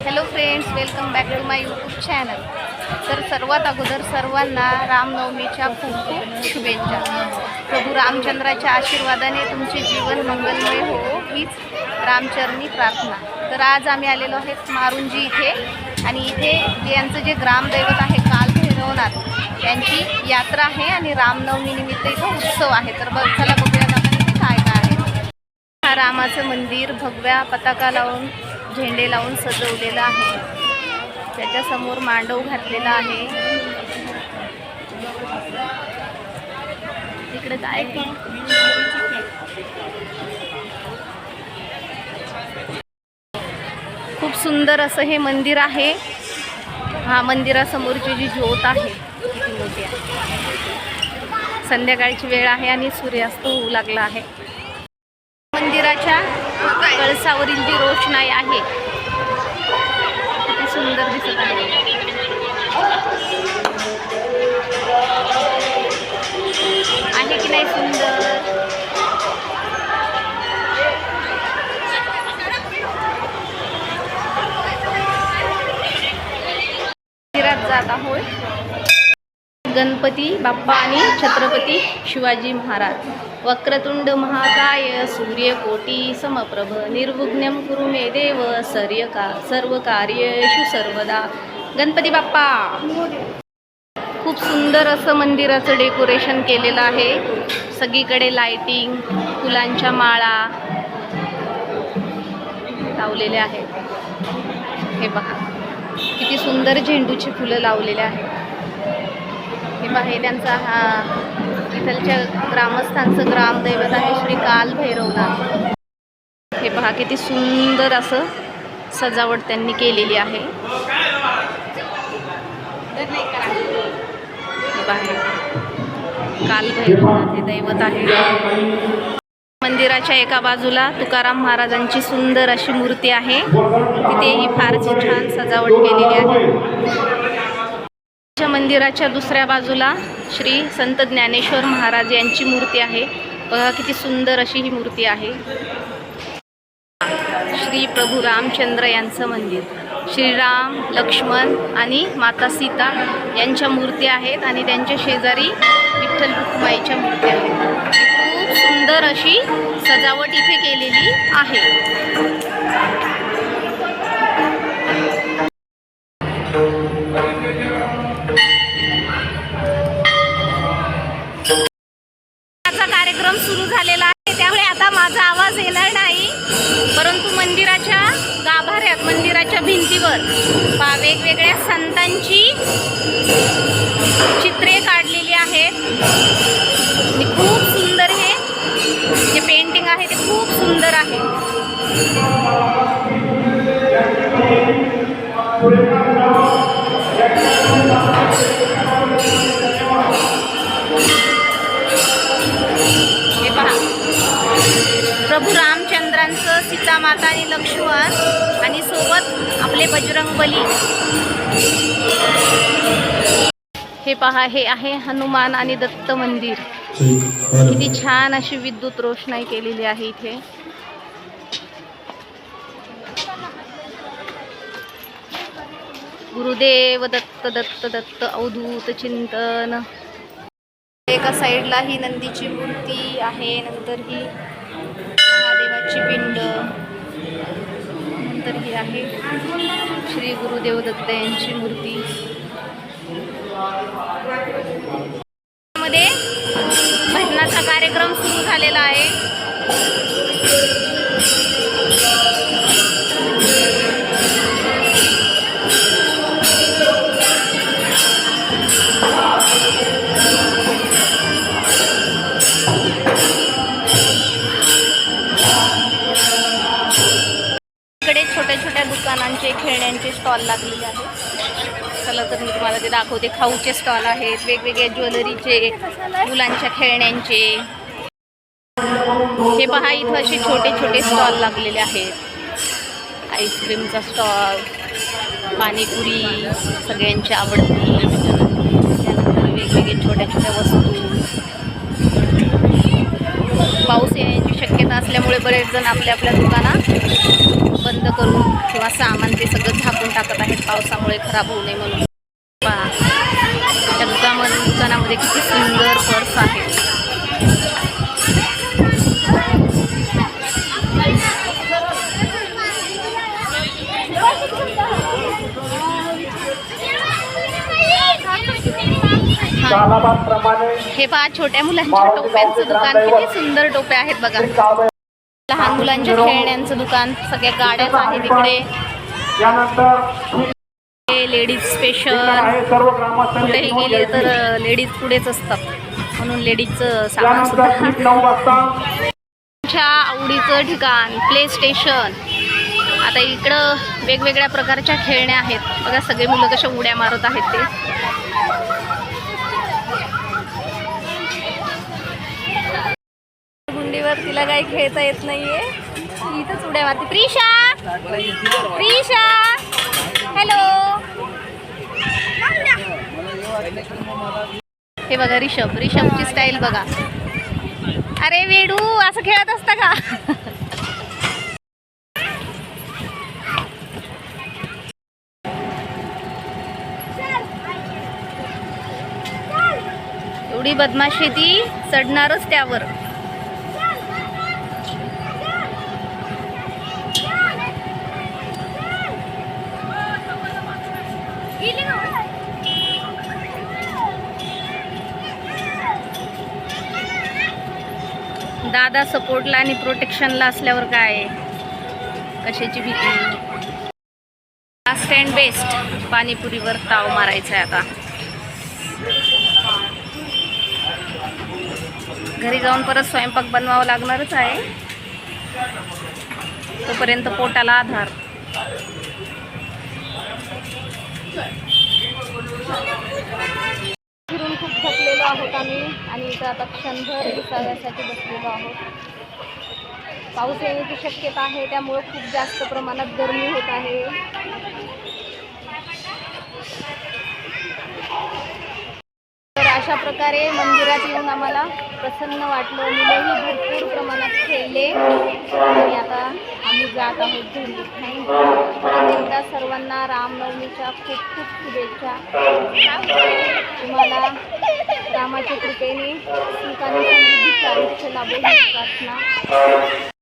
Hello friends welcome back to my YouTube channel तर सर्वात अगोदर सर्वांना रामनवमीच्या खूप खूप शुभेच्छा. प्रभू रामचंद्राच्या आशीर्वादाने तुमचे जीवन मंगलमय हो. हीच रामचरणी प्रार्थना. तर आज आम्ही आलेलो आहेत मारुंजी इथे. आणि इथे यांचं जे ग्रामदैवत आहे काल भैरवनाथ यांची यात्रा आहे आणि रामनवमी निमित्त इथं उत्सव आहे. तर बघ चला बघू आपण इथे काय काय आहे हा रामाचं मंदिर भगव्या पताका लावून झेंडे लावून सजवलेलं आहे. त्याच्यासमोर मांडव घातलेला आहे. इकडे काय खूप सुंदर असं हे मंदिर आहे. हा मंदिरासमोरची जी ज्योत आहे किती मोठी आहे. संध्याकाळची वेळ आहे आणि सूर्यास्त होऊ लागला आहे. मंदिराच्या कळसावरील जी रोषणाई आहे किती सुंदर दिसत आहे. आहे की नाही सुंदर? मंदिरात जात आहोत. गणपती बाप्पा आणि छत्रपती शिवाजी महाराज. वक्रतुंड महाकाय सूर्यकोटी समप्रभ निर्विघ्नम कुरु मे देव सर्य का सर्व कार्येषु सर्वदा. गणपती बाप्पा! खूप सुंदर असं मंदिराचं डेकोरेशन केलेलं आहे. सगळीकडे लाइटिंग फुलांच्या माळा लावलेले आहेत. हे बघा किती सुंदर झेंडूची फुलं लावलेले आहेत. हे आहे त्यांचा हा इथलच्या ग्रामस्थांचं ग्रामदैवत आहे श्री काल भैरवनाथ. हे पहा किती सुंदर असं सजावट त्यांनी केलेली आहे. हे. काल भैरवनाथ हे दैवत आहे. मंदिराच्या एका बाजूला तुकाराम महाराजांची सुंदर अशी मूर्ती आहे. तिथेही फारच छान सजावट केलेली आहे. मंदिराच्या दुसऱ्या बाजूला श्री संत ज्ञानेश्वर महाराज यांची मूर्ती आहे. बघा किती सुंदर अशी ही मूर्ती आहे. श्री प्रभू रामचंद्र यांचं मंदिर. श्रीराम लक्ष्मण आणि माता सीता यांच्या मूर्ती आहेत आणि त्यांच्या शेजारी विठ्ठल रुक्माईच्या मूर्ती आहेत. खूप सुंदर अशी सजावट इथे केलेली आहे. कार्यक्रम सुरू झालेला आहे. त्यामुळे आता माझा आवाज येणार नाही. परंतु मंदिराच्या गाभाऱ्यात मंदिराच्या भिंतीवर पा वेगवेगळ्या संतांची चित्रे काढलेली आहेत. आणि खूप सुंदर हे. जे पेंटिंग आहे ते खूप सुंदर आहे. माता आणि लक्ष्मण आणि सोबत आपले बजरंग बली. हे पहा हे आहे हनुमान आणि दत्त मंदिर. किती छान अशी विद्युत रोषणाई केलेली आहे इथे. गुरुदेव दत्त दत्त दत्त अवधूत चिंतन. एका साईडला ही नंदीची मूर्ती आहे नंतर ही महादेवाची पिंड. त्यानंतर ही आहे श्री गुरुदेव दत्त यांची मूर्ती. मध्ये भजनाचा कार्यक्रम सुरू झालेला आहे. दाखवते. खाऊचे स्टॉल आहेत वेगवेगळ्या ज्वेलरीचे मुलांच्या खेळण्यांचे. हे पहा इथं असे छोटे छोटे स्टॉल लागलेले आहेत. आईस्क्रीमचा स्टॉल पाणीपुरी सगळ्यांची आवडती. त्यानंतर वेगवेगळे छोट्या छोट्या वस्तू. पाऊस येण्याची शक्यता असल्यामुळे बरेच जण आपल्या आपल्या दुकानात बंद करून किंवा सामान ते सगळं झाकून टाकत आहेत. पावसामुळे खराब होऊ नये म्हणून. पर्स आहे. हे पहा छोट्या मुलांच्या टोप्यांचं दुकान. किती सुंदर टोप्या आहेत बघा. लहान मुलांच्या खेळण्यांचं दुकान. सगळ्या गाड्याच आहेत इकडे यानंतर लेडीज स्पेशल कुठेही गेले. तर लेडीज पुढेच असतात. म्हणून लेडीजचं सामान सुद्धा. वाजता. तुमच्या आवडीचं ठिकाण प्ले स्टेशन. आता इकडं वेगवेगळ्या प्रकारच्या खेळण्या आहेत. बघा सगळे मुलं कशा उड्या मारत आहेत ते. गुंडीवर तिला काही खेळता येत नाहीये. ती इथंच उड्या मारते. प्रिशा! प्रिशा! हॅलो! हे बघा रिषभ रिषभची स्टाईल बघा. अरे वेडू असं खेळत असता का? एवढी बदमाशी ती चढणारच त्यावर. दादा सपोर्टला आणि प्रोटेक्शनला असल्यावर काय? आहे? कशाची भीती? लास्ट अँड बेस्ट पाणीपुरीवर ताव मारायचा आहे आता. घरी जाऊन परत स्वयंपाक बनवावा लागणारच आहे. तोपर्यंत पोटाला आधार. फिरून खूप थकलेलो आहोत आम्ही. आम्ही इथं आता क्षणभर विसाव्यासाठी बसलेलो आहोत. पाऊस येण्याची शक्यता आहे त्यामुळं खूप जास्त प्रमाणात गरमी होत आहे. तर अशा प्रकारे मंदिरात येऊन आम्हाला प्रसन्न वाटलं. मुलंही भरपूर प्रमाणात खेळले. आणि आता आम्ही जात आहोत घरी. थँक्यू एकदा सर्वांना रामनवमीच्या खूप खूप शुभेच्छा. तुम्हाला रामाच्या कृपेने सुख आणि आयुष्य लाभो प्रार्थना.